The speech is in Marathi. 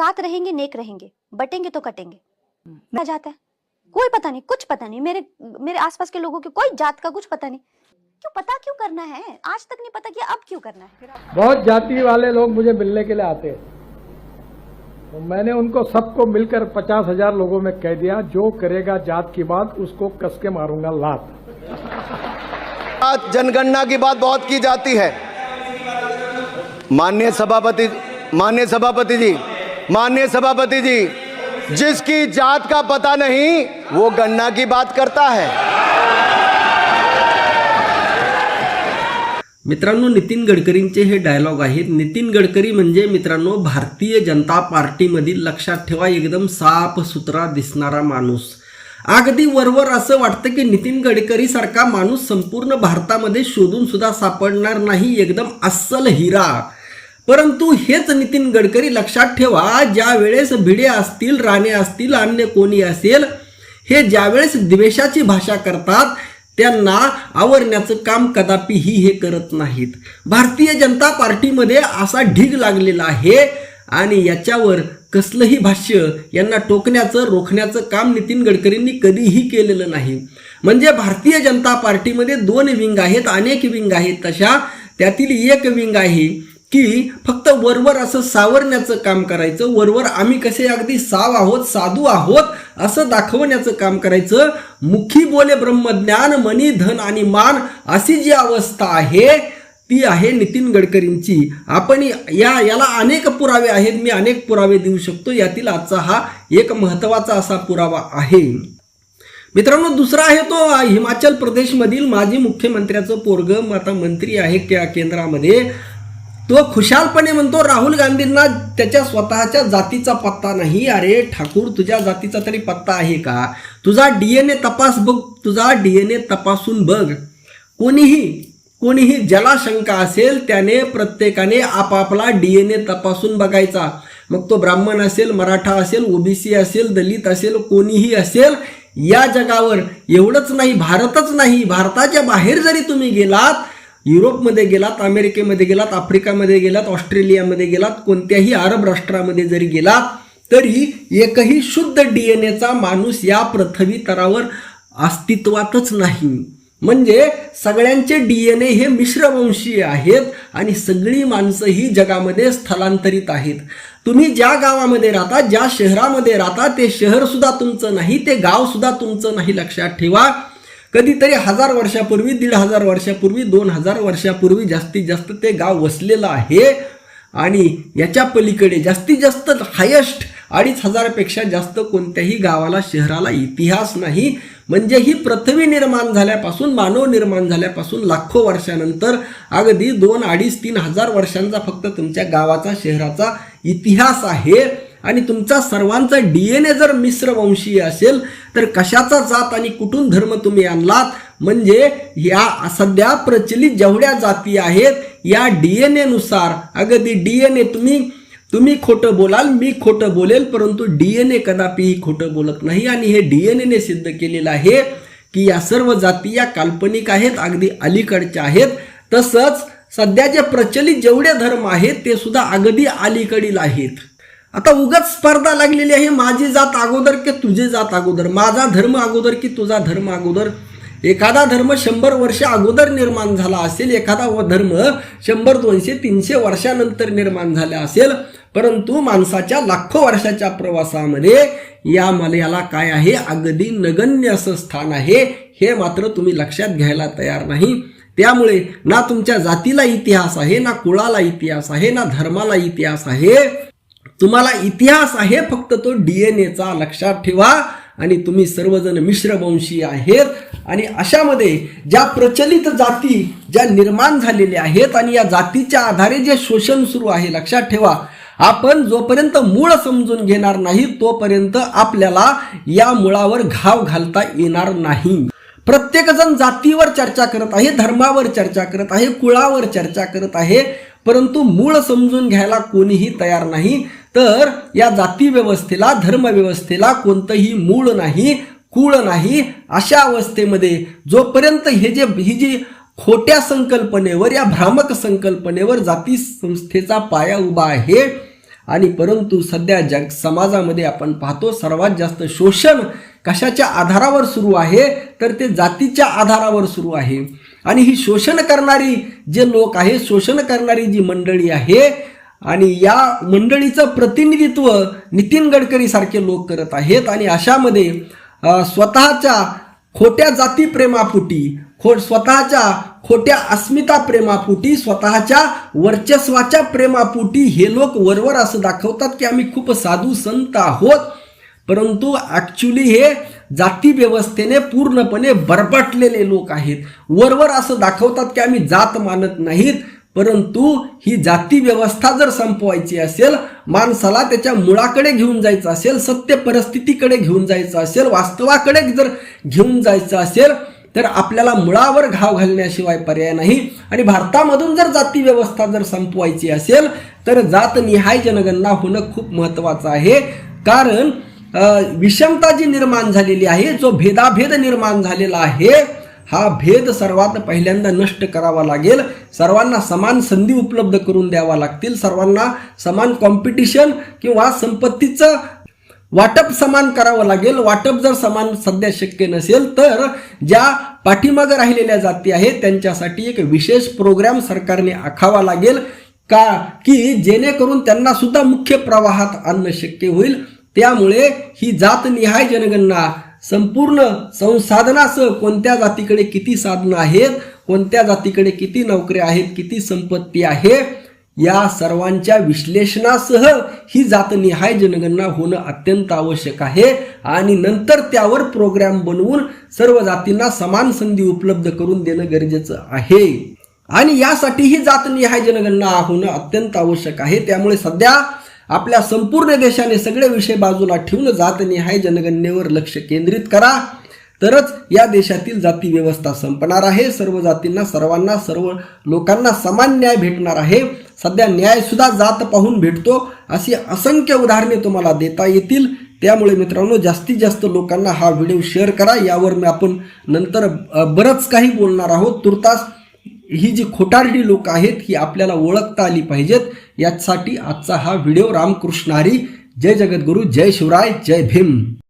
साथ रहेंगे नेक रहेंगे बटेंगे तो कटेंगे। क्या जाता है। कोई पता नहीं कुछ पता नहीं मेरे मेरे आसपास के लोगों के कोई जात का कुछ पता नहीं। क्यों पता क्यों करना है? आज तक नहीं पता कि अब क्यों करना है। बहुत जाति वाले लोग मुझे मिलने के लिए आते हैं। तो मैंने उनको सबको मिलकर पचास हज़ार लोगों में कह दिया जो करेगा जात की बात उसको कस के मारूँगा लात। जनगणना की बात बहुत की जाती है। माननीय सभापति माननीय सभापति जी माननीय सभापति जी जिसकी जात का पता नहीं वो गणना की बात करता है। मित्रांनो नितीन गडकरींचे हे डायलॉग आहेत. नितीन गडकरी म्हणजे मित्रांनो भारतीय जनता पार्टीमधील लक्षात ठेवा एकदम साफ सुथरा दिसणारा माणूस. अगदी वरवर असं वाटतं की नितीन गडकरी सारखा माणूस संपूर्ण भारतामध्ये शोधून सुद्धा सापडणार नाही एकदम अस्सल हिरा. परंतु हेच नितीन गडकरी लक्षात ठेवा ज्या वेळेस भिडे असतील राणे असतील अन्य कोणी असेल हे ज्यावेळेस द्वेषाची भाषा करतात त्यांना आवरण्याचं काम कदापिही हे करत नाहीत. भारतीय जनता पार्टीमध्ये असा ढीग लागलेला आहे आणि याच्यावर कसलंही भाष्य यांना टोकण्याचं रोखण्याचं काम नितीन गडकरींनी कधीही केलेलं नाही. म्हणजे भारतीय जनता पार्टीमध्ये दोन विंग आहेत अनेक विंग आहेत तशा त्यातील एक विंग आहे की फक्त वरवर असं सावरण्याचं काम करायचं वरवर आम्ही कसे अगदी साव आहोत साधू आहोत असं दाखवण्याचं काम करायचं. मुखी बोले ब्रह्मज्ञान मनी धन आणि मान अशी जी अवस्था आहे ती आहे नितीन गडकरींची. आपण या याला अनेक पुरावे आहेत मी अनेक पुरावे देऊ शकतो. यातील आजचा हा एक महत्त्वाचा असा पुरावा आहे. मित्रांनो दुसरा आहे तो हिमाचल प्रदेशमधील माजी मुख्यमंत्र्याचं पोरग आता मंत्री आहे त्या केंद्रामध्ये. तो खुशालपणे म्हणतो राहुल गांधींना त्याच्या स्वतःच्या जातीचा पत्ता नाही. अरे ठाकूर तुझ्या जातीचा तरी पत्ता आहे का? तुझा डीएनए तपास बघ तुझा डीएनए तपासून बघ. कोणीही कोणीही ज्याला शंका असेल त्याने प्रत्येकाने आपापला डीएनए तपासून बघायचा. मग तो ब्राह्मण असेल मराठा असेल ओबीसी असेल दलित असेल कोणीही असेल या जगावर एवढंच नाही भारतच नाही. भारताच्या बाहेर जरी तुम्ही गेलात युरोपमध्ये गेलात अमेरिकेमध्ये गेलात आफ्रिकामध्ये गेलात ऑस्ट्रेलियामध्ये गेलात कोणत्याही अरब राष्ट्रामध्ये जरी गेलात तरी एकही शुद्ध डी एन एचा माणूस या पृथ्वी तरावर अस्तित्वातच नाही. म्हणजे सगळ्यांचे डी एन ए हे मिश्रवंशीय आहेत आणि सगळी माणसं ही जगामध्ये स्थलांतरित आहेत. तुम्ही ज्या गावामध्ये राहता ज्या शहरामध्ये राहता ते शहरसुद्धा तुमचं नाही ते गावसुद्धा तुमचं नाही लक्षात ठेवा. कधीतरी हजार वर्षापूर्वी दीड हजार वर्षापूर्वी दोन हजार वर्षापूर्वी जास्तीत जास्त ते गाव वसलेलं आहे. आणि याच्या पलीकडे जास्तीत जास्त हायेस्ट अडीच हजारपेक्षा जास्त कोणत्याही गावाला शहराला इतिहास नाही. म्हणजे ही पृथ्वी निर्माण झाल्यापासून मानव निर्माण झाल्यापासून लाखो वर्षानंतर अगदी दोन अडीच तीन हजार वर्षांचा फक्त तुमच्या गावाचा शहराचा इतिहास आहे. आणि तुमचा सर्वांचा डी एन ए जर मिश्रवंशीय असेल तर कशाचा जात आणि कुठून धर्म तुम्ही आणलात? म्हणजे या सध्या प्रचलित जेवढ्या जाती आहेत या डी एन एनुसार अगदी डी एन ए तुम्ही तुम्ही खोटं बोलाल मी खोटं बोलेल परंतु डी एन ए कदापिही खोटं बोलत नाही. आणि हे डी एन एने सिद्ध केलेलं आहे की या सर्व जाती या काल्पनिक आहेत अगदी अलीकडच्या आहेत. तसंच सध्या जे प्रचलित जेवढे धर्म आहेत ते सुद्धा अगदी अलीकडील आहेत. आता उगाच स्पर्धा लागलेली आहे माझी जात अगोदर की तुझी जात अगोदर? माझा धर्म अगोदर की तुझा धर्म अगोदर? एखादा धर्म शंभर वर्ष अगोदर निर्माण झाला असेल एखादा व धर्म शंभर दोनशे तीनशे वर्षानंतर निर्माण झाला असेल परंतु माणसाच्या लाखो वर्षाच्या प्रवासामध्ये या मलयाला काय आहे? अगदी नगण्य असं स्थान आहे हे मात्र तुम्ही लक्षात घ्यायला तयार नाही. त्यामुळे ना तुमच्या जातीला इतिहास आहे ना कुळाला इतिहास आहे ना धर्माला इतिहास आहे तुम्हाला इतिहास आहे फक्त तो डी एन एचा लक्षात ठेवा आणि तुम्ही सर्वजण मिश्रवंशी आहेत. आणि अशामध्ये ज्या प्रचलित जाती ज्या निर्माण झालेल्या आहेत आणि या जातीच्या आधारे जे शोषण सुरू आहे लक्षात ठेवा. आपण जोपर्यंत मूळ समजून घेणार नाही तोपर्यंत आपल्याला या मुळावर घाव घालता येणार नाही. प्रत्येकजण जातीवर चर्चा करत आहे धर्मावर चर्चा करत आहे कुळावर चर्चा करत आहे परंतु मूळ समजून घ्यायला कोणीही तयार नाही. तर या जाती व्यवस्थेला धर्म व्यवस्थेला कोणतंही मूळ नाही कुळ नाही अशा अवस्थेमध्ये जोपर्यंत हे जे ही जी खोट्या संकल्पनेवर या भ्रामक संकल्पनेवर जाती संस्थेचा पाया उभा आहे आणि परंतु सध्या जग समाजामध्ये आपण पाहतो सर्वात जास्त शोषण कशाच्या आधारावर सुरू आहे तर ते जातीच्या आधारावर सुरू आहे. आणि ही शोषण करणारी जे लोक आहे शोषण करणारी जी मंडळी आहे आणि या मंडळीचं प्रतिनिधित्व नितीन गडकरी सारखे लोक करत आहेत. आणि अशामध्ये स्वतःच्या खोट्या जाती प्रेमापुटी खो स्वतःच्या खोट्या अस्मिता प्रेमापुटी स्वतःच्या वर्चस्वाच्या प्रेमापुटी हे लोक वरवर असं दाखवतात की आम्ही खूप साधू संत आहोत. परंतु ॲक्च्युली हे जाती व्यवस्थेने पूर्णपणे बरबटलेले लोक आहेत. वरवर असं दाखवतात की आम्ही जात मानत नाहीत. परंतु ही जाती व्यवस्था जर संपवायची असेल माणसाला त्याच्या मुळाकडे घेऊन जायचं असेल सत्य परिस्थितीकडे घेऊन जायचं असेल वास्तवाकडे जर घेऊन जायचं असेल तर आपल्याला मुळावर घाव घालण्याशिवाय पर्याय नाही. आणि भारतामधून जर जाती व्यवस्था जर संपवायची असेल तर जातनिहाय जनगणना होणं खूप महत्त्वाचं आहे. कारण विषमता जी निर्माण झालेली आहे जो भेदाभेद निर्माण झालेला आहे हा भेद सर्वात पहिल्यांदा नष्ट करावा लागेल. सर्वांना समान संधी उपलब्ध करून द्यावा लागतील. सर्वांना समान कॉम्पिटिशन किंवा संपत्तीचं वाटप समान करावं लागेल. वाटप जर समान सध्या शक्य नसेल तर ज्या पाठीमागं राहिलेल्या जाती आहेत त्यांच्यासाठी एक विशेष प्रोग्राम सरकारने आखावा लागेल. का? की जेणेकरून त्यांना सुद्धा मुख्य प्रवाहात आणणं शक्य होईल. त्यामुळे ही जातनिहाय जनगणना संपूर्ण संसाधनासह कोणत्या जातीकडे किती साधनं आहेत कोणत्या जातीकडे किती नोकऱ्या आहेत किती संपत्ती आहे या सर्वांच्या विश्लेषणासह ही जातनिहाय जनगणना होणं अत्यंत आवश्यक आहे. आणि नंतर त्यावर प्रोग्राम बनवून सर्व जातींना समान संधी उपलब्ध करून देणं गरजेचं आहे. आणि यासाठी ही जातनिहाय जनगणना होणं अत्यंत आवश्यक आहे. त्यामुळे सध्या आपल्या संपूर्ण देशाने सगळे विषय बाजूला ठेवून जातनिहाय जनगणनेवर लक्ष केंद्रित करा. तरच या देशातील जाती व्यवस्था संपणार आहे. सर्व जातींना सर्वांना सर्व लोकांना समान न्याय भेटणार आहे. सध्या न्यायसुद्धा जात पाहून भेटतो. अशी असंख्य उदाहरणे तुम्हाला देता येतील. त्यामुळे मित्रांनो जास्तीत जास्त लोकांना हा व्हिडिओ शेअर करा. यावर मी आपण नंतर बरंच काही बोलणार आहोत. तुर्तास ही जी खोटारडी लोक आहेत ही आपल्याला ओळखता आली पाहिजेत. यासाठी आजचा हा व्हिडिओ. रामकृष्ण हरी. जय जगद्गुरू. जय शिवराय. जय भीम.